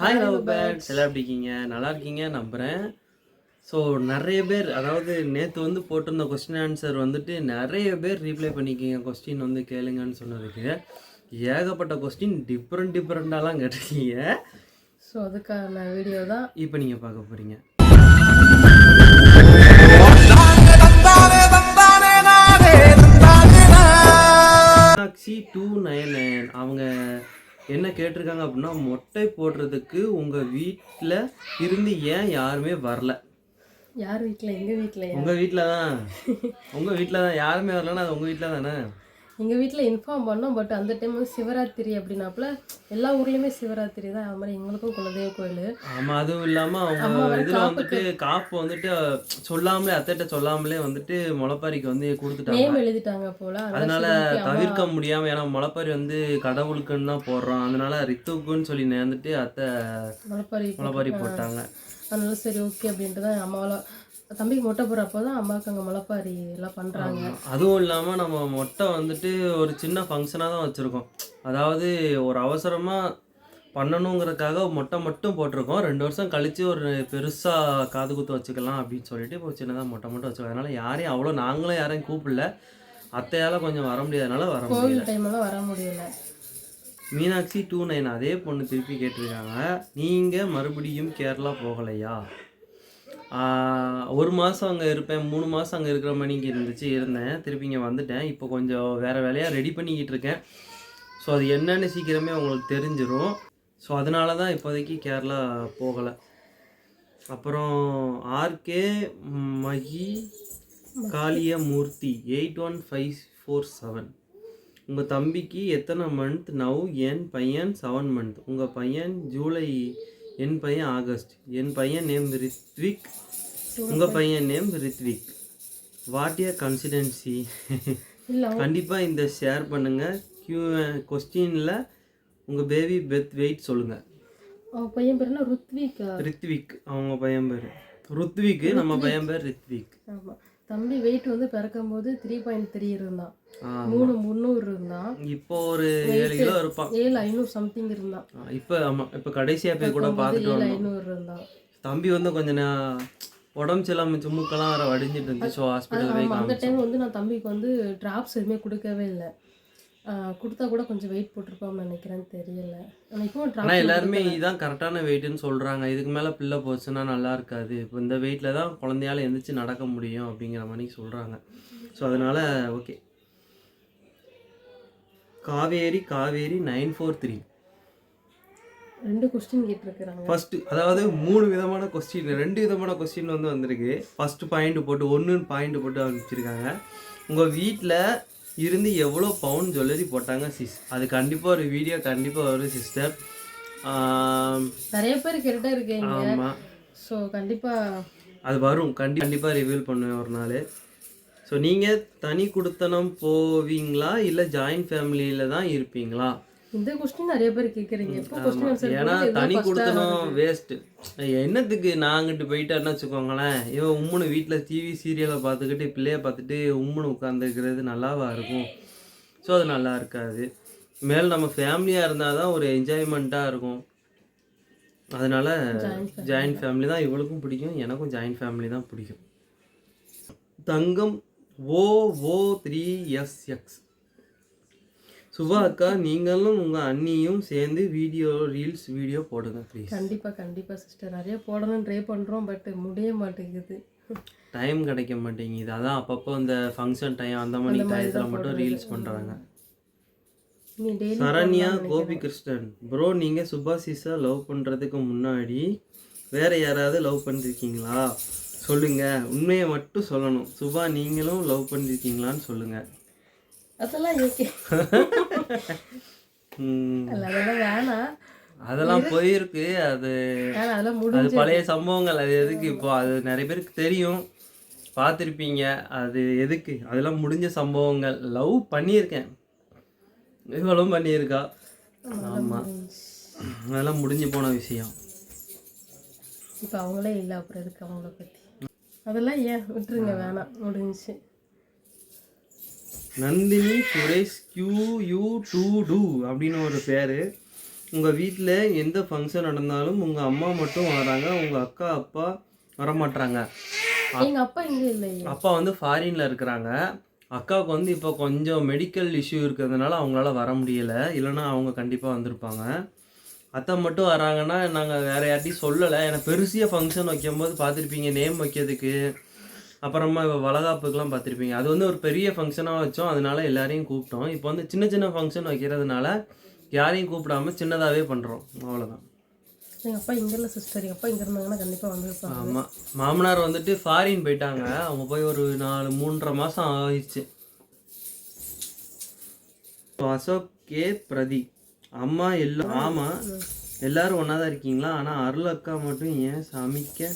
Hi love birds எல்லாம் எப்படி இருக்கீங்க? நல்லா இருக்கீங்க நம்புகிறேன் ஸோ நிறைய பேர் அதாவது நேற்று வந்து போட்டிருந்த கொஸ்டின் ஆன்சர் வந்துட்டு நிறைய பேர் ரீப்ளை பண்ணிக்கிங்க கொஸ்டின் வந்து கேளுங்கன்னு சொன்னதுக்கு. ஏகப்பட்ட கொஸ்டின் டிஃப்ரெண்ட் டிஃப்ரெண்ட்டாலாம் கேட்டிருக்கீங்க. ஸோ அதுக்கான வீடியோ தான். இப்போ நீங்கள் பார்க்க போகிறீங்க மீனாட்சி டூ நைன் நைன். அவங்க என்ன கேட்டிருக்காங்க அப்படின்னா மொட்டை போடுறதுக்கு உங்கள் வீட்டில் இருந்து ஏன் யாருமே வரல? யார் வீட்டில் எங்கள் வீட்டில் உங்கள் வீட்டில் தான் உங்கள் வீட்டில் தான் யாருமே வரலன்னா அது உங்கள் வீட்டில் தானே எங்கள் வீட்டில் இன்ஃபார்ம் பண்ணோம் பட் அந்த டைம் சிவராத்திரி அப்படின்னாப்புல எல்லா ஊர்லேயுமே சிவராத்திரி தான். அது மாதிரி எங்களுக்கும் குலதெய்வ கோயில். ஆமாம் அதுவும் இல்லாமல் அவங்க இதில் வந்துட்டு காப்பு வந்துட்டு சொல்லாமலே அத்தைட்ட சொல்லாமலே வந்துட்டு முளைப்பாரிக்கு வந்து கொடுத்துட்டாங்க. நேம் எழுதிட்டாங்க போல. அதனால தவிர்க்க முடியாம ஏன்னா முளைப்பாரி வந்து கடவுளுக்குன்னு தான் போடுறோம். அதனால ரித்துக்குன்னு சொல்லி நேர்ந்துட்டு அத்தை முளைப்பாரி முளைப்பாரி போட்டாங்க. அதனால சரி ஓகே அப்படின்ட்டு தான் அம்மாவால் தம்பிக்கு மொட்டை போடுறப்போ தான் அம்மாவுக்கு அங்கே முளைப்பாரி எல்லாம் பண்ணுறாங்க. அதுவும் இல்லாம நம்ம மொட்டை வந்துட்டு ஒரு சின்ன ஃபங்க்ஷனாக தான் வச்சிருக்கோம். அதாவது ஒரு அவசரமா பண்ணணுங்கிறதுக்காக மொட்டை மட்டும் போட்டிருக்கோம். ரெண்டு வருஷம் கழிச்சு ஒரு பெருசா காது குத்து வச்சுக்கலாம் அப்படின்னு சொல்லிட்டு இப்போ சின்னதாக மொட்டை மட்டும் வச்சுக்கலாம். அதனால யாரையும் அவ்வளோ நாங்களும் யாரையும் கூப்பிடல. அத்தையால கொஞ்சம் வர முடியாதனால வர முடியல. டைம்லாம் வர முடியல. மீனாட்சி டூ நைன் அதே பொண்ணு திருப்பி கேட்டிருக்காங்க. நீங்கள் மறுபடியும் கேரளா போகலையா? ஒரு மாதம் அங்கே இருப்பேன். மூணு மாதம் அங்கே இருக்கிற மணிக்கு இருந்துச்சு இருந்தேன். திருப்பி இங்கே வந்துட்டேன். இப்போ கொஞ்சம் வேறு வேலையாக ரெடி பண்ணிக்கிட்டு இருக்கேன். ஸோ அது என்னென்னு சீக்கிரமே உங்களுக்கு தெரிஞ்சிடும் ஸோ அதனால தான் இப்போதைக்கு கேரளா போகலை. அப்புறம் RK Magi Kaliya Murthy eight one five four seven. உங்கள் தம்பிக்கு எத்தனை மந்த் நவ் என் பையன் செவன் மந்த் உங்கள் பையன் ஜூலை என் பையன் ஆகஸ்ட் என் பையன் நேம் ரித்விக் உங்கள் பையன் name Rithvik. What a coincidence கண்டிப்பாக இந்த ஷேர் பண்ணுங்கள் கியூ கொஸ்டினில் உங்கள் பேபி பெத் வெயிட் சொல்லுங்கள் அவன் பையன் பேர் ருத்விக் ரித்விக் அவங்க பையன் பேர். ருத்விக் நம்ம பையன் பேர் ரித்விக். ஆமாம் தம்பி வெயிட் வந்து பிறக்கும்போது த்ரீ பாயிண்ட் த்ரீ இருந்தான். மூணு முந்நூறு இருந்தான். இப்போ ஒரு ஏழு கிலோ இருப்பான். ஏழு ஐநூறு சம்திங் இருந்தான். இப்போ ஆமாம் இப்போ கடைசியாக போய் கூட பார்த்துட்டு ஏழு வந்தோம் ஐநூறு இருந்தான். தம்பி வந்து கொஞ்சம் நே- உடம்பு சரியில்லாம மூக்கெல்லாம் வேற வடிஞ்சிட்டு இருந்துச்சு ஸோ ஹாஸ்பிட்டல் போய் ஆமாம் அந்த காமிச்சோம் டைம் வந்து நான் தம்பிக்கு வந்து ட்ராப்ஸ் எதுவுமே கொடுக்கவே இல்லை. கொடுத்தா கூட கொஞ்சம் வெயிட் போட்டிருப்பான்னு நினைக்கிறேன்னு தெரியல. ஆனால் எல்லாருமே இதுதான் கரெக்டான வெயிட்டுன்னு சொல்கிறாங்க இதுக்கு மேலே பிள்ளை போச்சுன்னா நல்லா இருக்காது. இப்போ இந்த வெயிட்டில் தான் குழந்தையால எந்திரிச்சு நடக்க முடியும் அப்படிங்கிற மாதிரி சொல்கிறாங்க ஸோ அதனால் okay Kaveri Kaveri nine four three. ரெண்டு கொஸ்டின் கேட்டிருக்கிறாங்க. ஃபஸ்ட்டு அதாவது மூணு விதமான கொஸ்டின் ரெண்டு விதமான கொஸ்டின் வந்து வந்திருக்கு. ஃபஸ்ட்டு பாயிண்ட் போட்டு ஒன்று பாயிண்ட் போட்டு அனுப்பிச்சிருக்காங்க. உங்கள் வீட்டில் இருந்து எவ்வளோ பவுன் ஜுவல்லரி போட்டாங்க சிஸ் அது கண்டிப்பாக ஒரு வீடியோ கண்டிப்பாக வரும் சிஸ்டர் நிறைய பேர் கேட்டுட்டே இருக்கீங்க ஆமாம் ஸோ கண்டிப்பாக அது வரும். கண்டி கண்டிப்பாக ரிவீல் பண்ணுவேன் ஒரு நாள். ஸோ நீங்கள் தனி குடுத்தனம் போவீங்களா? இல்லை ஜாயின்ட் ஃபேமிலியில் தான் இருப்பீங்களா? இந்த கொஸ்டின் நிறைய பேர் கேட்குறீங்க இப்போ கொஸ்டின் ஆன்சர் ஏன்னா தனி கொடுத்தனும் வேஸ்ட்டு என்னத்துக்கு நாங்கிட்டு போயிட்டாருன்னு வச்சுக்கோங்களேன். இவன் உம்முன்னு வீட்டில் டிவி சீரியலை பார்த்துக்கிட்டு பிள்ளைய பார்த்துட்டு உம்முன்னு உட்காந்துக்கிறது நல்லாவா இருக்கும்? ஸோ அது நல்லா இருக்காது. மேல் நம்ம ஃபேமிலியாக இருந்தால் தான் ஒரு என்ஜாய்மெண்ட்டாக இருக்கும். அதனால ஜாயின்ட் ஃபேமிலி தான். இவளுக்கும் பிடிக்கும் எனக்கும் ஜாயின்ட் ஃபேமிலி தான் பிடிக்கும். Thangam O O three S X Subha அக்கா நீங்களும் உங்கள் அண்ணியும் சேர்ந்து வீடியோ ரீல்ஸ் வீடியோ போடுங்க ப்ளீஸ் கண்டிப்பாக கண்டிப்பாக சிஸ்டர் நிறைய போடணும்னு ட்ரை பண்ணுறோம் பட் முடிய மாட்டேங்குது. டைம் கிடைக்க மாட்டேங்குது. அதான் அப்பப்போ இந்த ஃபங்க்ஷன் டைம் அந்த மாதிரி டயத்தில் மட்டும் ரீல்ஸ் பண்ணுறாங்க சரண்யா கோபி கிருஷ்ணன் ப்ரோ நீங்கள் சுபாஷிஸை லவ் பண்ணுறதுக்கு முன்னாடி வேற யாராவது லவ் பண்ணிருக்கீங்களா? சொல்லுங்க. உண்மையை மட்டும் சொல்லணும். சுபா நீங்களும் லவ் பண்ணிருக்கீங்களான்னு சொல்லுங்க. அதெல்லாம் அதெல்லாம் வேணாம். அதெல்லாம் போயிருக்கு அது அது முடிஞ்சு பழைய சம்பவங்கள் அது எதுக்கு இப்போ? அது நிறைய பேருக்கு தெரியும். பார்த்துருப்பீங்க அது எதுக்கு? அதெல்லாம் முடிஞ்ச சம்பவங்கள். லவ் பண்ணியிருக்கேன். இவளும் பண்ணியிருக்கா. ஆமாம் அதெல்லாம் முடிஞ்சு போன விஷயம். இப்போ அவங்களே இல்லை அப்புறம் எதுக்கு அவங்கள பற்றி அதெல்லாம் ஏன்? விட்டுருங்க வேணாம். முடிஞ்சுச்சு. Nandhini Suresh Q U two two அப்படின்னு ஒரு பேர். உங்கள் வீட்டில் எந்த ஃபங்க்ஷன் நடந்தாலும் உங்கள் அம்மா மட்டும் வராங்க உங்கள் அக்கா அப்பா வரமாட்றாங்க. எங்க அப்பா இங்க இல்லையே அப்பா வந்து ஃபாரினில் இருக்கிறாங்க. அக்காவுக்கு வந்து இப்போ கொஞ்சம் மெடிக்கல் இஷ்யூ இருக்கிறதுனால அவங்களால வர முடியல. இல்லைன்னா அவங்க கண்டிப்பாக வந்திருப்பாங்க. அத்தை மட்டும் வராங்கன்னா நாங்கள் வேற யார்ட்டையும் சொல்லலை. ஏன்னா பெருசியாக ஃபங்க்ஷன் வைக்கும்போது பார்த்துருப்பீங்க நேம் வைக்கிறதுக்கு. அப்புறமா இப்போ வளகாப்புக்கெலாம் பார்த்துருப்பீங்க. அது வந்து ஒரு பெரிய ஃபங்க்ஷனாக வச்சோம். அதனால எல்லாரையும் கூப்பிட்டோம். இப்போ வந்து சின்ன சின்ன ஃபங்க்ஷன் வைக்கிறதுனால யாரையும் கூப்பிடாம சின்னதாகவே பண்ணுறோம் அவ்வளோதான் எங்க அப்பா இங்க இல்ல சிஸ்டர் எங்க அப்பா இங்க இருந்தாங்கன்னா கண்டிப்பா வந்திருப்பாங்க. ஆமாம் மாமனார் வந்துட்டு ஃபாரின் போயிட்டாங்க. அவங்க போய் ஒரு நாலு மூன்றரை மாதம் ஆயிடுச்சு. அசோக் கே பிரதீப் அம்மா எல்லாம் ஆமாம் எல்லாரும் ஒன்றா தான் இருக்கீங்களா? ஆனால் அருள் அக்கா மட்டும் ஏன் சமைக்க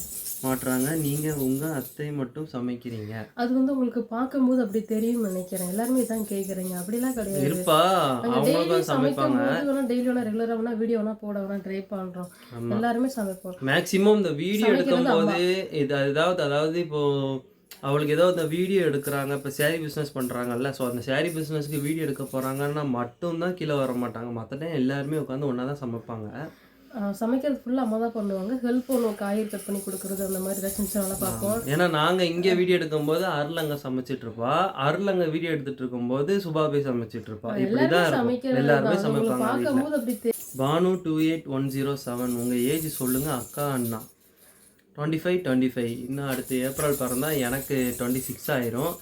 மாட்றாங்க? நீங்கள் உங்கள் அத்தை மட்டும் சமைக்கிறீங்க. அது வந்து உங்களுக்கு பார்க்கும்போது அப்படி தெரியும்னு நினைக்கிறேன். எல்லாருமே இதான் கேக்குறீங்க. அப்படிலாம் கிடையாது. இருப்பா. சமைக்கும் சமைப்பாங்க. போது டெய்லி வேணா ரெகுலரா வேணா வீடியோ வேணா போட வேணா ட்ரை பண்றோம். எல்லாருமே சமைப்போம். மேக்ஸிமம் இந்த வீடியோ சமைக்கிறது எடுக்கும்போது இது அதாவது அதாவது இப்போ அவளுக்கு ஏதோ இந்த வீடியோ எடுக்கிறாங்க இப்போ சேரீ பிஸ்னஸ் பண்ணுறாங்கல்ல ஸோ அந்த சேரீ பிஸ்னஸ்க்கு வீடியோ எடுக்க போகிறாங்கன்னா மட்டும்தான் கீழே வர மாட்டாங்க. மற்ற டைம் எல்லாருமே உட்காந்து ஒன்றா தான் சமைப்பாங்க. சமைக்கிறது ஃபுல்லா அம்மா தான் பண்ணுவாங்க. ஹெல்ப் பண்ணுவோம் காய்கறி கட் பண்ணி கொடுக்குறது அந்த மாதிரி ஏதாச்சும் வேலை பார்ப்போம். ஏன்னா நாங்கள் இங்கே வீடியோ எடுக்கும்போது அருள் அங்கே சமைச்சிட்டு இருப்பா. அருள் அங்கே வீடியோ எடுத்துட்டு இருக்கும்போது சுபா போய் சமைச்சிட்டு இருப்பா. இப்படி தான். எல்லாருமே சமைப்பாங்க Banu two eight one zero seven உங்கள் ஏஜ் சொல்லுங்கள் அக்கா அண்ணா. டுவெண்ட்டி ஃபைவ் டுவெண்ட்டி ஃபைவ் இன்னும் அடுத்து ஏப்ரல் பிறந்தா எனக்கு டுவெண்ட்டி சிக்ஸ் ஆயிரும்.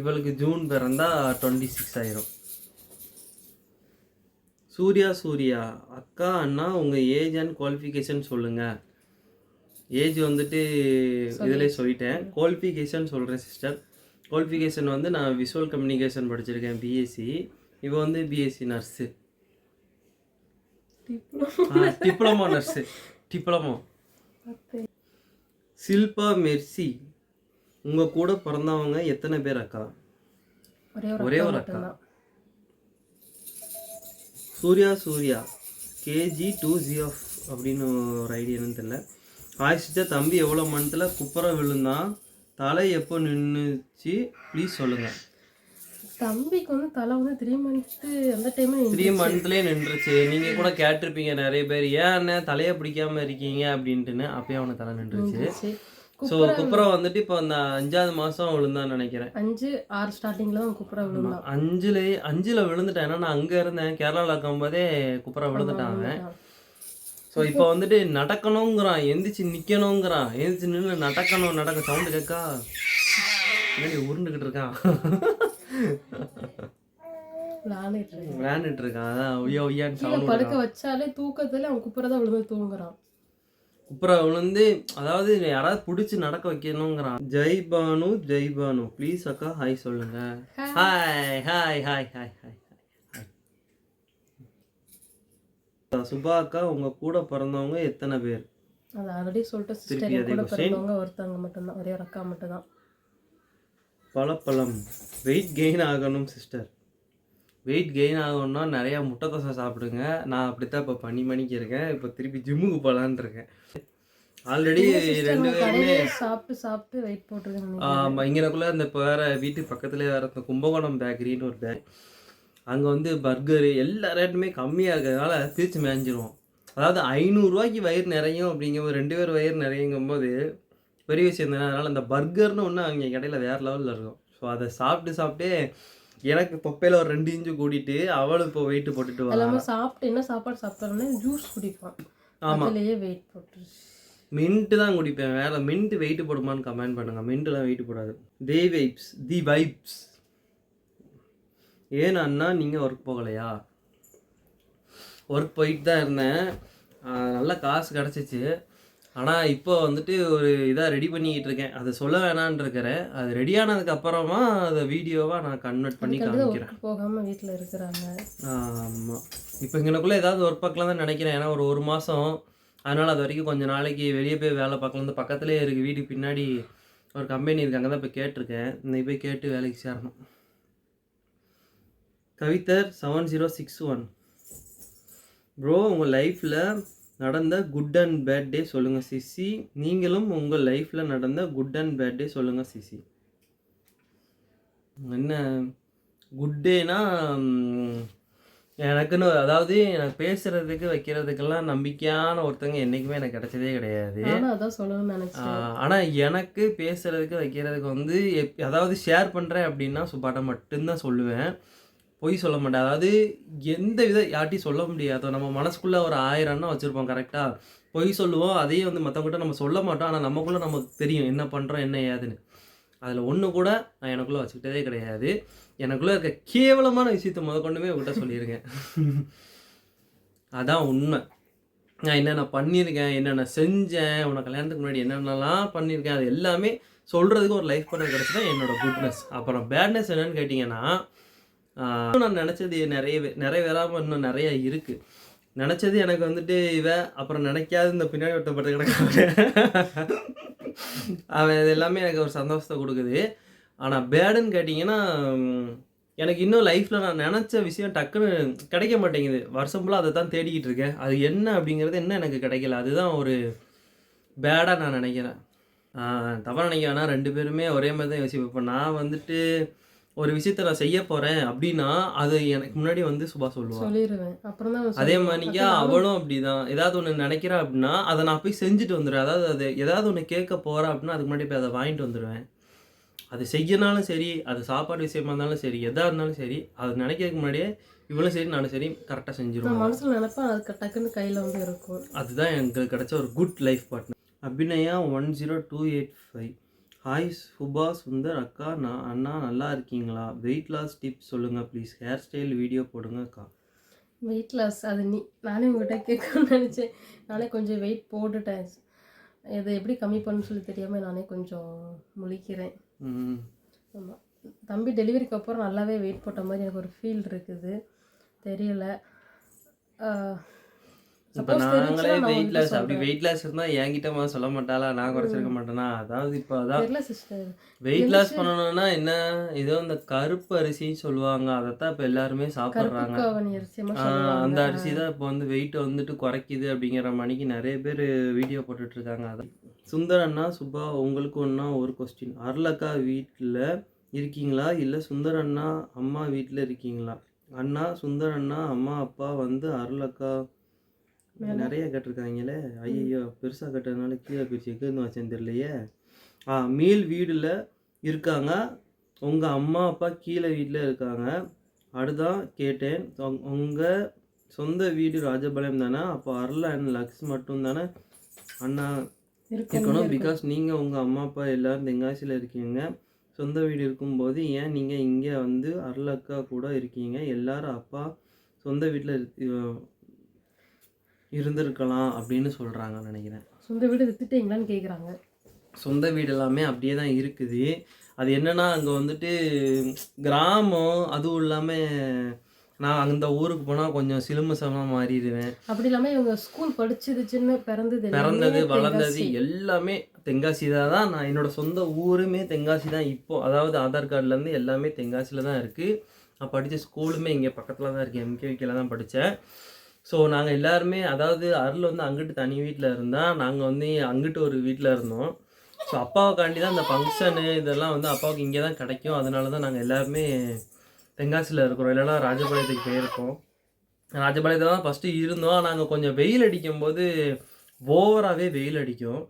இவளுக்கு ஜூன் பிறந்தா டுவெண்ட்டி சிக்ஸ் ஆயிரும். சூர்யா சூர்யா அக்கா அண்ணா உங்கள் ஏஜ் அண்ட் குவாலிஃபிகேஷன் சொல்லுங்கள் ஏஜ் வந்துட்டு இதிலே சொல்லிட்டேன். குவாலிஃபிகேஷன் சொல்கிறேன் சிஸ்டர் குவாலிஃபிகேஷன் வந்து நான் விஷுவல் கம்யூனிகேஷன் படிச்சிருக்கேன் பிஎஸ்சி இவ வந்து BSc nurse diploma nurse diploma Shilpa Mercy. உங்கள் கூட பிறந்தவங்க எத்தனை பேர் அக்கா? ஒரே ஒரு அக்கா Surya Surya. KG two GF அப்படின்னு ஒரு ஐடியா என்னன்னு தெரியல. ஆயிடுச்சா தம்பி எவ்வளோ மந்த்தில் குப்புற விழுந்தான்? தலை எப்போ நின்றுச்சு ப்ளீஸ் சொல்லுங்கள் தம்பிக்கு வந்து தலை வந்து த்ரீ மந்த்து அந்த டைம்ல த்ரீ மந்த்லேயே நின்றுச்சு. நீங்கள் கூட கேட்டிருப்பீங்க நிறைய பேர் ஏன் அண்ணன் தலையை பிடிக்காம இருக்கீங்க? அப்படின்ட்டுன்னு அப்பயே அவனை தலை நின்றுச்சு. ஸோ குப்புறம் வந்துட்டு இப்போ அந்த அஞ்சாவது மாதம் விழுந்தான்னு நினைக்கிறேன். அஞ்சு ஆறு ஸ்டார்டிங்ல தான் குப்புற விழுந்தான். அஞ்சுல அஞ்சுல விழுந்துட்டேன். ஏன்னா நான் அங்க இருந்தேன். கேரளால இருக்கும்போதே குப்புற விழுந்துட்டான் அவன். ஸோ இப்போ வந்துட்டு நடக்கணுங்கிறான். எந்திரிச்சு நிக்கணுங்கிறான். எந்திரிச்சு நின்று நடக்கணும் நடக்க சவுண்டு கேட்கா. என்னடி உருண்டுகிட்டு இருக்கான்? விளையாண்டுட்டு இருக்கேன். அதான் ஒய்யா ஒய்யான்னு சவுண்ட் படுக்க வச்சாலே தூக்கத்துல அவன் குப்புற தான் விழுந்து தூங்குறான். குப்புற விழுந்து அதாவது யாராவது பிடிச்சி நடக்க வைக்கணுங்கிறான். ஜெய் பானு ஜெய் பானு. ப்ளீஸ் அக்கா ஹாய் சொல்லுங்க. Hi hi hi hi hi Subha அக்கா உங்க கூட பிறந்தவங்க எத்தனை பேர்? அது ஆல்ரெடி சொல்லிட்டு சிஸ்டர் கூட. பிறந்தவங்க ஒருத்தவங்க மட்டும்தான். ஒரே ஒரு அக்கா மட்டும்தான். பழப்பழம் வெயிட் கெயின் ஆகணும் சிஸ்டர் வெயிட் கெயின் ஆகணும்னா நிறையா முட்டை தோசை சாப்பிடுங்க. நான் அப்படித்தான் இப்போ பண்ணி மணிக்கு இருக்கேன். இப்போ திருப்பி ஜிம்முக்கு போகலான்னு இருக்கேன். ஆல்ரெடி ரெண்டு பேருமே சாப்பிட்டு சாப்பிட்டு வெயிட் போட்டுருக்கேன் ஆமாம் இங்கனக்குள்ளே இந்த இப்போ வேறு வீட்டு பக்கத்துலேயே வேறு இந்த கும்பகோணம் பேக்கரின்னு ஒரு பேக் அங்கே வந்து பர்கரு எல்லா ரேட்டுமே கம்மியாக இருக்கிறதுனால பிரித்து மேய்ஞ்சிருவோம் அதாவது ஐநூறுரூவாய்க்கு வயிறு நிறையும் அப்படிங்கும்போது ரெண்டு பேர் வயிறு நிறையுங்கும்போது பெரிய விஷயம் தானே அதனால் அந்த பர்கர்னு ஒன்று அங்கே கடையில் வேறு லெவலில் இருக்கும். ஸோ அதை சாப்பிட்டு சாப்பிட்டே எனக்கு தொப்பையில் ஒரு ரெண்டு இன்ச்சு கூட்டிட்டு அவளும் இப்போ வெயிட் போட்டுட்டு வரா எல்லாமே சாப்பிட்டு என்ன சாப்பாடு சாப்பிட்டோன்னே ஜூஸ் குடிப்பான். அதுலயே வெயிட் போட்டுருச்சு மின்ட்டு தான் குடிப்பேன். வேலை மின்ட் வெயிட் போடுமான்னு கமெண்ட் பண்ணுங்க. மின்ட்டுலாம் வெயிட் போடாது. தே வைப்ஸ் தி வைப்ஸ் ஏன் அண்ணா நீங்கள் ஒர்க் போகலையா? ஒர்க் போயிட்டு தான் இருந்தேன் நல்ல காசு கிடச்சிச்சு. ஆனால் இப்போ வந்துட்டு ஒரு இதாக ரெடி பண்ணிக்கிட்டு இருக்கேன் அதை சொல்ல வேணான்னு இருக்கிறேன் அது ரெடி ஆனதுக்கு அப்புறமா அதை வீடியோவாக நான் கன்வெர்ட் பண்ணி காமிக்கிறேன். ஒர்க் போகாம வீட்ல இருக்கிறாங்க. ஆமாம் இப்போ இங்கனக்குள்ளே ஏதாவது ஒர்க் பார்க்கலாம் தான் நினைக்கிறேன். ஏன்னா ஒரு ஒரு மாதம் அதனால் அது வரைக்கும் கொஞ்சம் நாளைக்கு வெளியே போய் வேலை பார்க்கலாம் பக்கத்துலேயே இருக்குது வீட்டுக்கு பின்னாடி ஒரு கம்பெனி இருக்கு. அங்கே தான் போய் கேட்டிருக்கேன். இன்னைக்கு போய் கேட்டு வேலைக்கு சேரணும். Kavithar seven zero six one bro உங்கள் லைஃப்பில் நடந்த குட் அண்ட் பேட் டே சொல்லுங்கள் சிசி. நீங்களும் உங்கள் லைஃப்பில் நடந்த குட் அண்ட் பேட் டே சொல்லுங்கள் சிசி. என்ன குட் டேனா எனக்குன்னு அதாவது எனக்கு பேசுறதுக்கு வைக்கிறதுக்கெல்லாம் நம்பிக்கையான ஒருத்தங்க என்னைக்குமே எனக்கு கிடைச்சதே கிடையாது. நானும் அதான் சொல்லணும்னு நினைச்சேன் ஆஹ் ஆனா எனக்கு பேசுறதுக்கு வைக்கிறதுக்கு வந்து எப்- அதாவது ஷேர் பண்றேன் அப்படின்னா சுப்பாட்ட மட்டும்தான் சொல்லுவேன். பொய் சொல்ல மாட்டேன். அதாவது எந்த வித யார்ட்டையும் சொல்ல முடியாதோ. நம்ம மனசுக்குள்ளே ஒரு ஆயிரம்னா வச்சுருப்போம் கரெக்டாக பொய் சொல்லுவோம் அதையே வந்து மற்றவங்ககிட்ட நம்ம சொல்ல மாட்டோம். ஆனால் நமக்குள்ளே நமக்கு தெரியும் என்ன பண்ணுறோம் என்ன ஏதுன்னு. அதில் ஒன்று கூட நான் எனக்குள்ளே வச்சுக்கிட்டதே கிடையாது. எனக்குள்ளே இருக்க கேவலமான விஷயத்தை முதற்கொண்டுமே உங்கள்கிட்ட சொல்லியிருக்கேன் அதான் உண்மை. நான் என்னென்ன பண்ணியிருக்கேன் என்னென்ன செஞ்சேன் உன்னை கல்யாணத்துக்கு முன்னாடி என்னென்னலாம் பண்ணியிருக்கேன் அது எல்லாமே சொல்கிறதுக்கு ஒரு லைஃப் பண்ண கிடச்சா என்னோட குட்னஸ் அப்புறம் பேட்னஸ் என்னென்னு கேட்டிங்கன்னா நான் நினச்சது நிறைய நிறைவேறாமல் இன்னும் நிறைய இருக்குது நினச்சது எனக்கு வந்துட்டு இவ அப்புறம் நினைக்காது இந்த பின்னாடி ஒருத்தப்பட்டு கிடக்க அவன் இது எல்லாமே எனக்கு ஒரு சந்தோஷத்தை கொடுக்குது. ஆனால் பேடுன்னு கேட்டிங்கன்னா எனக்கு இன்னும் லைஃப்பில் நான் நினச்ச விஷயம் டக்குன்னு கிடைக்க மாட்டேங்குது. வருஷம் ஃபுல்லாக அதை தான் தேடிக்கிட்டு இருக்கேன். அது என்ன அப்படிங்கிறது என்ன எனக்கு கிடைக்கல. அதுதான் ஒரு பேடாக நான் நினைக்கிறேன். தப்பாக நினைக்கிறேன். ரெண்டு பேருமே ஒரே மாதிரி தான் யோசிப்பேன். இப்போ நான் வந்துட்டு ஒரு விஷயத்த நான் செய்ய போகிறேன் அப்படின்னா அது எனக்கு முன்னாடி வந்து சுபா தான் அதே மாதிரிக்கா அவளும் அப்படிதான். ஏதாவது ஒன்று நினைக்கிறா அப்படின்னா அதை நான் போய் செஞ்சுட்டு வந்துடுவேன் அதாவது அது ஏதாவது ஒன்று கேட்க போகிறேன் அப்படின்னா அதுக்கு முன்னாடி போய் அதை வாங்கிட்டு வந்துடுவேன் அது செய்யனாலும் சரி அது சாப்பாடு விஷயமா இருந்தாலும் சரி எதா இருந்தாலும் சரி அது நினைக்கிறதுக்கு முன்னாடியே இவளும் சரி நானும் சரி கரெக்டாக செஞ்சிருவோம். மனசுல நினைப்பேன் அது டக்குன்னு கையில வந்து இருக்கும். அதுதான் எனக்கு கிடைச்ச ஒரு good life partner Abinaya one zero two eight five hi Subha Sundar அக்கா நான் அண்ணா நல்லா இருக்கீங்களா? வெயிட் லாஸ் டிப்ஸ் சொல்லுங்கள் ப்ளீஸ் ஹேர் ஸ்டைல் வீடியோ போடுங்க அக்கா. வெயிட் லாஸ் அது நீ நானே உங்ககிட்ட கேட்கணும்னு நினச்சேன். நானே கொஞ்சம் வெயிட் போட்டுட்டேன். இது எப்படி கம்மி பண்ணணும்னு சொல்லி தெரியாமல் நானே கொஞ்சம் முழிக்கிறேன். ஆமாம் தம்பி டெலிவரிக்கு அப்புறம் நல்லாவே வெயிட் போட்ட மாதிரி எனக்கு ஒரு ஃபீல் இருக்குது. தெரியல. இப்போ நாங்களே வெயிட் லாஸ் அப்படி. வெயிட் லாஸ் இருந்தால் என்கிட்டமா சொல்ல மாட்டாளா? நான் குறைச்சிருக்க மாட்டேனா? அதாவது இப்போ அதான் வெயிட் லாஸ் பண்ணணும்னா என்ன? ஏதோ இந்த கருப்பு அரிசின்னு சொல்லுவாங்க. அதைத்தான் இப்போ எல்லாருமே சாப்பிட்றாங்க. அந்த அரிசி தான் இப்போ வந்து வெயிட் வந்துட்டு குறைக்குது அப்படிங்கிற மணிக்கு நிறைய பேர் வீடியோ போட்டுட்டு இருக்காங்க அதான். சுந்தர் அண்ணா சுபா உங்களுக்கு ஒன்றா ஒரு கொஸ்டின் அருளக்கா வீட்டில் இருக்கீங்களா? இல்லை சுந்தர் அண்ணா அம்மா வீட்டில் இருக்கீங்களா? அண்ணா சுந்தர் அண்ணா அம்மா அப்பா வந்து அருளக்கா நிறைய கேட்டிருக்காங்களே ஐயோ பெருசாக கட்டுறதுனால கீழே பிரிச்சு எங்கேருந்து வச்சேன்னு தெரியலையே. ஆ மீள் வீடில் இருக்காங்க. உங்கள் அம்மா அப்பா கீழே வீட்டில் இருக்காங்க. அடுதான் கேட்டேன். உங்கள் சொந்த வீடு ராஜபாளையம் தானே? அப்போ அருள் அண்ட் லக்ஸ் மட்டும் தானே? அண்ணா இருக்கணும் பிகாஸ் நீங்கள் உங்கள் அம்மா அப்பா எல்லாரும் தென்காசியில் இருக்கீங்க. சொந்த வீடு இருக்கும்போது ஏன் நீங்கள் இங்கே வந்து அருள் அக்கா கூட இருக்கீங்க? எல்லாரும் அப்பா சொந்த வீட்டில் இருந்திருக்கலாம் அப்படின்னு சொல்கிறாங்க நினைக்கிறேன். சொந்த வீடு வித்துட்டீங்களான்னு கேட்குறாங்க சொந்த வீடு எல்லாமே அப்படியே தான் இருக்குது. அது என்னன்னா அங்கே வந்துட்டு கிராமம் அதுவும் இல்லாமல் நான் அந்த ஊருக்கு போனால் கொஞ்சம் சிலுமசமாக மாறிடுவேன். அப்படி இல்லாமல் இவங்க ஸ்கூல் படிச்சது சின்ன பிறந்தது பிறந்தது வளர்ந்தது. எல்லாமே தென்காசி தான் நான் என்னோட சொந்த ஊருமே தென்காசி தான் இப்போ. அதாவது ஆதார் கார்டுலேருந்து எல்லாமே தென்காசியில் தான் இருக்குது நான் படித்த ஸ்கூலுமே இங்கே பக்கத்தில் தான் இருக்குது எம்கேவிக்கில் தான் படித்தேன் ஸோ நாங்கள் எல்லாருமே அதாவது அருள் வந்து அங்கிட்டு தனி வீட்டில் இருந்தால் நாங்கள் வந்து அங்கிட்டு ஒரு வீட்டில் இருந்தோம். ஸோ அப்பாவுக்காண்டி தான் இந்த ஃபங்க்ஷனு இதெல்லாம் வந்து அப்பாவுக்கு இங்கே தான் கிடைக்கும். அதனால தான் நாங்கள் எல்லாருமே தென்காசியில் இருக்கிறோம். இல்லைன்னா ராஜபாளையத்துக்கு போயிருக்கோம். ராஜபாளையத்தில் தான் ஃபஸ்ட்டு இருந்தோம். நாங்கள் கொஞ்சம் வெயில் அடிக்கும்போது ஓவராகவே வெயில் அடிக்கும்.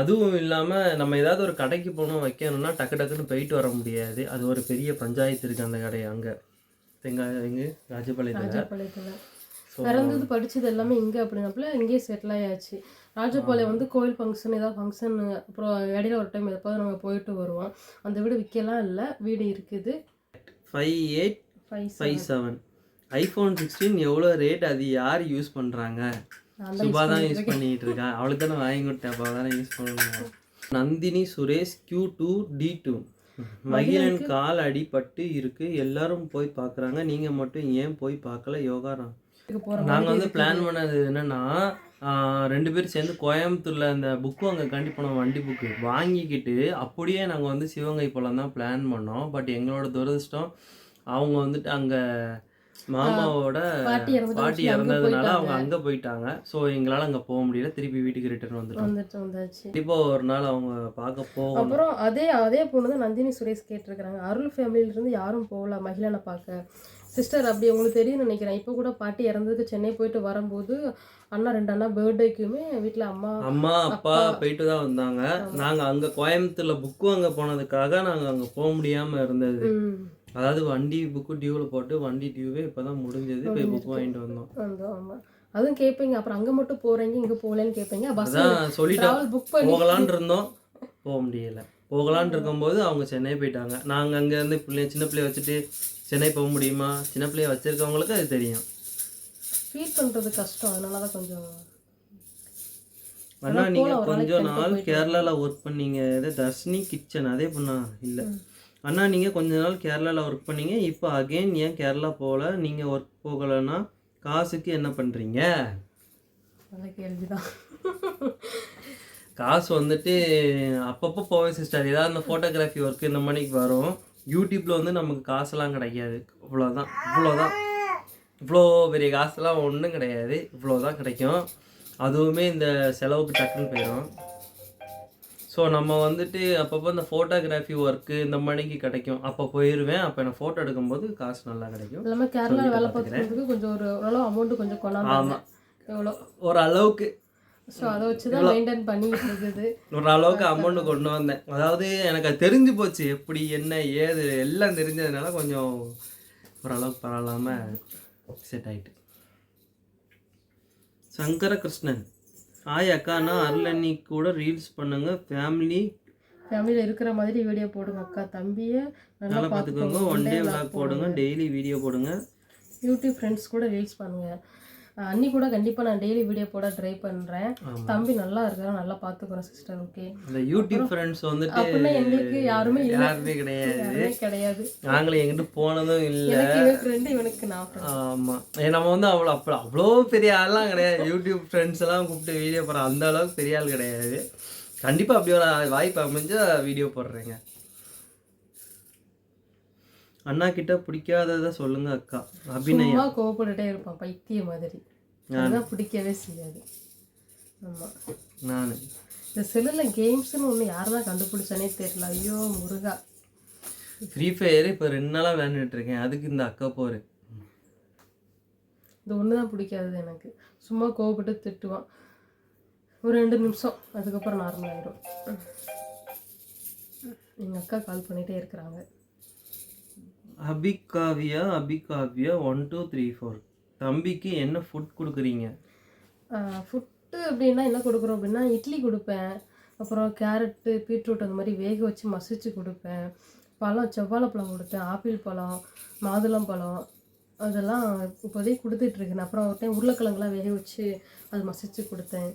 அதுவும் இல்லாமல் நம்ம ஏதாவது ஒரு கடைக்கு போகணும் வைக்கணும்னா டக்கு டக்குன்னு போயிட்டு வர முடியாது. அது ஒரு பெரிய பஞ்சாயத்து இருக்குது அந்த கடை அங்கே. தெங்கா எங்கே? ராஜபாளையத்தில். ராஜபாளையத்தில். பிறந்தது படிச்சது எல்லாமே இங்கே அப்படின்னாப்புல இங்கேயே செட்டில் ஆயாச்சு. ராஜபாளையம் வந்து கோயில் ஃபங்க்ஷன் ஏதாவது ஃபங்க்ஷன் அப்புறம் இடையில ஒரு டைம் எப்போதும் நாங்கள் போயிட்டு வருவோம். அந்த வீடு விற்கலாம் இல்லை வீடு இருக்குது. Five eight five five seven iPhone sixteen எவ்வளோ ரேட் அது யார் யூஸ் பண்ணுறாங்க சுபா தான் யூஸ் பண்ணிட்டு இருக்கா? அவளுக்கு தானே வாங்கி கொடுத்தேன். அப்போ தானே யூஸ் பண்ணணும்? Nandhini Suresh Q two D two Magizhan கால் அடிபட்டு இருக்கு. எல்லாரும் போய் பார்க்குறாங்க நீங்கள் மட்டும் ஏன் போய் பார்க்கல? போகிற நாங்கள் வந்து பிளான் பண்ணது என்னன்னா ரெண்டு பேரும் சேர்ந்து கோயம்புத்தூரில் அந்த புக்கு அங்கே காண்டி போனோம் வண்டி புக்கு வாங்கிக்கிட்டு அப்படியே நாங்கள் வந்து சிவகங்கை போகலாம் தான் பிளான் பண்ணோம். பட் எங்களோட துரதிர்ஷ்டம் அவங்க வந்துட்டு அங்கே மாமாவோட பாட்டி இறந்ததுனால அவங்க. அங்கே போயிட்டாங்க. ஸோ எங்களால் அங்கே போக முடியல. திருப்பி வீட்டுக்கு ரிட்டர்ன் வந்துட்டோம். வந்துட்டு வந்தாச்சு. கண்டிப்பாக ஒரு நாள் அவங்க பார்க்க போகணும். அப்புறம் அதே அதே பொண்ணு தான் நந்தினி சுரேஷ் கேட்டிருக்கிறாங்க. அருள் ஃபேமிலியில இருந்து யாரும் போகல. மகிழனை பார்க்க. சிஸ்டர் அப்படி உங்களுக்கு தெரியும்னு நினைக்கிறேன். இப்போ கூட பாட்டி இறந்ததுக்கு சென்னை போயிட்டு வரும்போது அண்ணா ரெண்டு அண்ணா பர்த்டேக்குமே வீட்டில் அம்மா அம்மா அப்பா போயிட்டு தான் வந்தாங்க. நாங்க அங்க கோயம்புத்தூர்ல புக் வாங்க போனதுக்காக நாங்க அங்க போக முடியாம இருந்தது. அதாவது வண்டி புக்கு டியூவில் போட்டு வண்டி டியூவே இப்பதான் முடிஞ்சது. போய் புக் வாங்கிட்டு வந்தோம். ஆமாம் அதுவும் கேட்பீங்க அப்புறம் அங்கே மட்டும் போகிறீங்க இங்கே போகலன்னு கேட்பீங்க பஸ் ட்ராவல் புக் பண்ணி போகலான் இருந்தோம். போக முடியல. போகலான் இருக்கும்போது அவங்க சென்னை போயிட்டாங்க. நாங்கள் அங்கே இருந்து பிள்ளை சின்ன பிள்ளைய வச்சுட்டு சென்னை போக முடியுமா? சின்ன பிள்ளைய வச்சிருக்கவங்களுக்கு அது தெரியும். ஃபீல் பண்ணுறது கஷ்டம். அதனால தான் கொஞ்சம் அண்ணா நீங்க போலாம், ஒரு நாளைக்கு கொஞ்ச நாள் கேரளால ஒர்க் பண்ணீங்க. இது தர்ஷினி கிச்சன் அதே பண்ணா? இல்ல. அண்ணா நீங்க கொஞ்ச நாள் கேரளால ஒர்க் பண்ணீங்க. இப்போ அகைன் ஏன் கேரளா போகல? நீங்க ஒர்க் போகலைன்னா காசுக்கு என்ன பண்றீங்க? நல்ல கேள்வி தான் காசு வந்துட்டு அப்பப்போ போவேன் சிஸ்டர் ஏதாவது இந்த ஃபோட்டோகிராஃபி ஒர்க் இந்த மணிக்கு வரும். யூடியூப்ல வந்து நமக்கு காசெல்லாம் கிடைக்காது. இவ்வளோதான் இவ்வளோதான் இவ்வளோ பெரிய காசுலாம் ஒன்றும் கிடையாது. இவ்வளோதான் கிடைக்கும். அதுவுமே இந்த செலவுக்கு டக்குன்னு போயிடும் ஸோ நம்ம வந்துட்டு அப்பப்போ இந்த ஃபோட்டோகிராஃபி ஒர்க்கு இந்த மணிக்கு கிடைக்கும். அப்போ போயிடுவேன் அப்போ நான் ஃபோட்டோ எடுக்கும்போது காசு நல்லா கிடைக்கும். எல்லாமே கேரளா வேலை பார்த்துக்கிறதுக்கு கொஞ்சம் ஒரு ஓரளவு அமௌண்ட் கொஞ்சம் கொண்டாந்து ஆமா. எவ்வளோ? ஒரு அளவுக்கு ஸோ அதை வச்சு தான் மெயின்டைன் பண்ணிட்டு இருக்குது. ஒரு அளவுக்கு அமௌண்ட் கொண்டு வந்தேன். அதாவது எனக்கு அது தெரிஞ்சு போச்சு எப்படி என்ன ஏது எல்லாம் தெரிஞ்சதுனால கொஞ்சம் ஓரளவுக்கு பரவாயில்லாம செட் ஆயிட்டு. சங்கர கிருஷ்ணன் ஆய் அக்கா நான் அருளண்ணி கூட ரீல்ஸ் பண்ணுங்க. ஃபேமிலி ஃபேமிலியில் இருக்கிற மாதிரி வீடியோ போடுங்க அக்கா. தம்பியை நல்லா பார்த்துக்கோங்க. ஒன் டே விளாக் போடுங்க. டெய்லி வீடியோ போடுங்க. யூடியூப் ஃப்ரெண்ட்ஸ் கூட ரீல்ஸ் பண்ணுங்க. அண்ணி கூட கண்டிப்பாக நான் டெய்லி வீடியோ போட ட்ரை பண்ணுறேன். தம்பி நல்லா இருக்கிறான் நல்லா பார்த்துக்கிறோம் சிஸ்டர் ஓகே இந்த யூடியூப் ஃப்ரெண்ட்ஸ் வந்துட்டு அப்படின்னா எங்களுக்கு யாருமே இல்லை. யாருமே கிடையாது. கிடையாது. நாங்களும் எங்கிட்ட போனதும் இல்லை. ஃப்ரெண்டு இவனுக்கு நான் friend. ஆமா. ஏ, நம்ம வந்து அவ்வளோ அப்போ அவ்வளோ பெரிய ஆள்லாம் கிடையாது. யூடியூப் ஃப்ரெண்ட்ஸ் எல்லாம் கூப்பிட்டு வீடியோ போடுற அந்த அளவுக்கு பெரிய ஆள் கிடையாது. கண்டிப்பா அப்படி ஒரு வாய்ப்பு அமைஞ்சா வீடியோ போடுறேங்க. அண்ணா கிட்ட பிடிக்காததை சொல்லுங்க அக்கா. அபிநயா. சும்மா கோவப்பட்டுட்டே இருப்பான் பைத்திய மாதிரி. அதுதான் பிடிக்கவே செய்யாது. ஆமா. நான். இந்த செல்லில் கேம்ஸ்னு ஒன்று யார் தான் கண்டுபிடிச்சானே தெரியல. ஐயோ முருகா. ஃப்ரீ ஃபயர் இப்போ ரெண்டு நாளாக விளையாண்டுட்டு இருக்கேன். அதுக்கு இந்த அக்கா போரு. இந்த ஒன்று தான் பிடிக்காது எனக்கு. சும்மா கோவப்பட்டு திட்டுவான். ஒரு ரெண்டு நிமிஷம் அதுக்கப்புறம் நார்மல் ஆயிரும். எங்கள் அக்கா கால் பண்ணிகிட்டே இருக்கிறாங்க. Abikaviya Abikaviya one two three four தம்பிக்கு என்ன ஃபுட் கொடுக்குறீங்க? ஃபுட்டு அப்படின்னா என்ன கொடுக்குறோம் அப்படின்னா இட்லி கொடுப்பேன். அப்புறம் கேரட்டு பீட்ரூட் அந்த மாதிரி வேக வச்சு மசிச்சு கொடுப்பேன். பழம் செவ்வாழைப்பழம் கொடுத்தேன். ஆப்பிள் பழம் மாதுளம் பழம் அதெல்லாம் இப்போதைக்கு கொடுத்துட்ருக்கேன் அப்புறம் ஒரு டைம் உருளைக்கிழங்குலாம் வேக வச்சு அது மசிச்சு கொடுத்தேன்.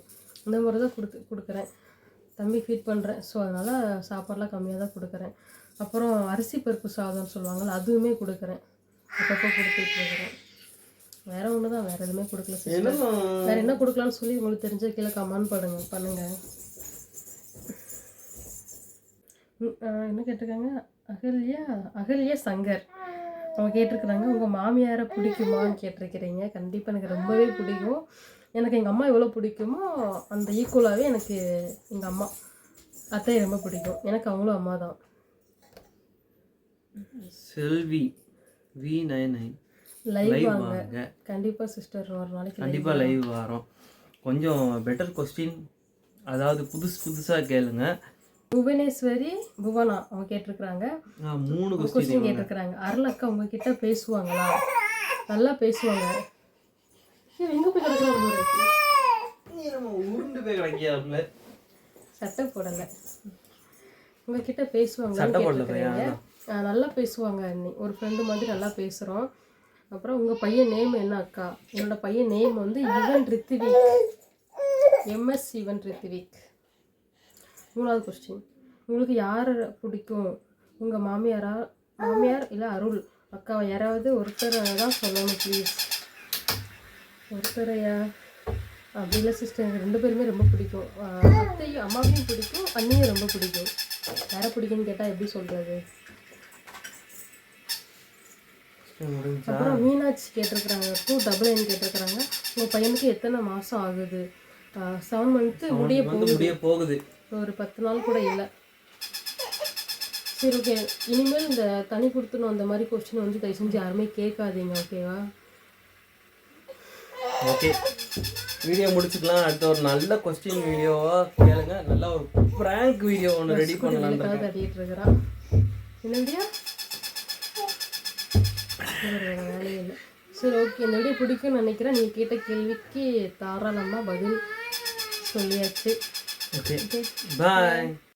இந்த மாதிரி தான் கொடுத்து கொடுக்குறேன். தம்பி ஃபீட் பண்ணுறேன் ஸோ அதனால் சாப்பாடெலாம் கம்மியாக தான் கொடுக்குறேன். அப்புறம் அரிசி பருப்பு சாதம்னு சொல்லுவாங்கள்ல அதுவுமே கொடுக்குறேன். அப்பப்போ கொடுத்துட்ருக்குறேன் வேற ஒன்று தான் வேறு எதுவுமே கொடுக்கல சிஸ்டர் வேற என்ன கொடுக்கலாம்னு சொல்லி உங்களுக்கு தெரிஞ்ச கீழே கமெண்ட் பண்ணுங்க பண்ணுங்க. ம், ஆஹ் என்ன கேட்டிருக்காங்க? அகல்யா அகல்யா சங்கர். அவங்க கேட்டிருக்கிறாங்க உங்கள் மாமியாரை பிடிக்குமான்னு கேட்டிருக்கிறீங்க. கண்டிப்பாக எனக்கு ரொம்பவே பிடிக்கும். எனக்கு எங்கள் அம்மா எவ்வளோ பிடிக்குமோ அந்த ஈக்குவலாகவே எனக்கு எங்கள் அம்மா அத்தையை ரொம்ப பிடிக்கும். எனக்கு அவங்களும் அம்மா தான் Selvi V nine nine live வாங்க. கண்டிப்பாக சிஸ்டர் ஒரு நாளைக்கு live கண்டிப்பா லைவ் வரோம். கொஞ்சம் பெட்டர் கொஸ்டின் அதாவது புதுசு புதுசா கேளுங்க. புவனேஸ்வரி புவனா அவங்க கேட்டிருக்கிறாங்க. மூணு கொஸ்டின் கேட்டிருக்கிறாங்க. அருள் அக்கா உங்ககிட்ட பேசுவாங்களா? நல்லா பேசுவாங்க. எங்க போய் கிடக்குறாங்க உருண்டு போய் கிடைக்காதுல சட்டை போடல. உங்ககிட்ட பேசுவாங்களா சட்டை போடல நல்லா பேசுவாங்க அண்ணி. ஒரு ஃப்ரெண்டு மாதிரி நல்லா பேசுகிறோம் அப்புறம் உங்கள் பையன் நேம் என்ன அக்கா? என்னோட பையன் நேம் வந்து யுவன் ரித்திவிக். எம்எஸ் யுவன் ரித்திவிக். மூணாவது கொஸ்டின் உங்களுக்கு யாரை பிடிக்கும்? உங்கள் மாமியாரா? மாமியார் இல்லை அருள்? அக்காவை? யாராவது ஒருத்தரை தான் சொல்லணும் ப்ளீஸ் ஒருத்தரையா அப்படி இல்லை சிஸ்டர் எனக்கு ரெண்டு பேருமே ரொம்ப பிடிக்கும். அத்தையும் அம்மாவையும் பிடிக்கும். அண்ணியும் ரொம்ப பிடிக்கும். யாரை பிடிக்கும்னு கேட்டால் எப்படி சொல்கிறது முடிஞ்சா அப்புறம் மீனாட்சி கேட்டிருக்கிறாங்க. டூ டபுள் நைன் கேட்டிருக்கிறாங்க. உங்கள் பையனுக்கு எத்தனை மாதம் ஆகுது? செவன் மந்த்து முடிய வந்து முடிய போகுது. ஒரு பத்து நாள் கூட இல்லை. சரி ஓகே இனிமேல் இந்த தனி கொடுத்துணும் அந்த மாதிரி கொஸ்டின் வந்து தயவு செஞ்சு யாருமே கேட்காதீங்க ஓகேவா ஓகே வீடியோ முடிச்சுக்கலாம். அடுத்த ஒரு நல்ல கொஸ்டின் வீடியோவா கேளுங்க. நல்ல ஒரு ப்ராங்க் வீடியோ ஒன்று ரெடி பண்ணலாம் தட்டிட்டு இருக்கிறான். என்னடியா வேலையே இல்லை சரி ஓகே இந்த வீடியோ பிடிக்கும்னு நினைக்கிறேன். நீ கேட்ட கேள்விக்கு தாராளமாக பதில் சொல்லியாச்சு. Okay bye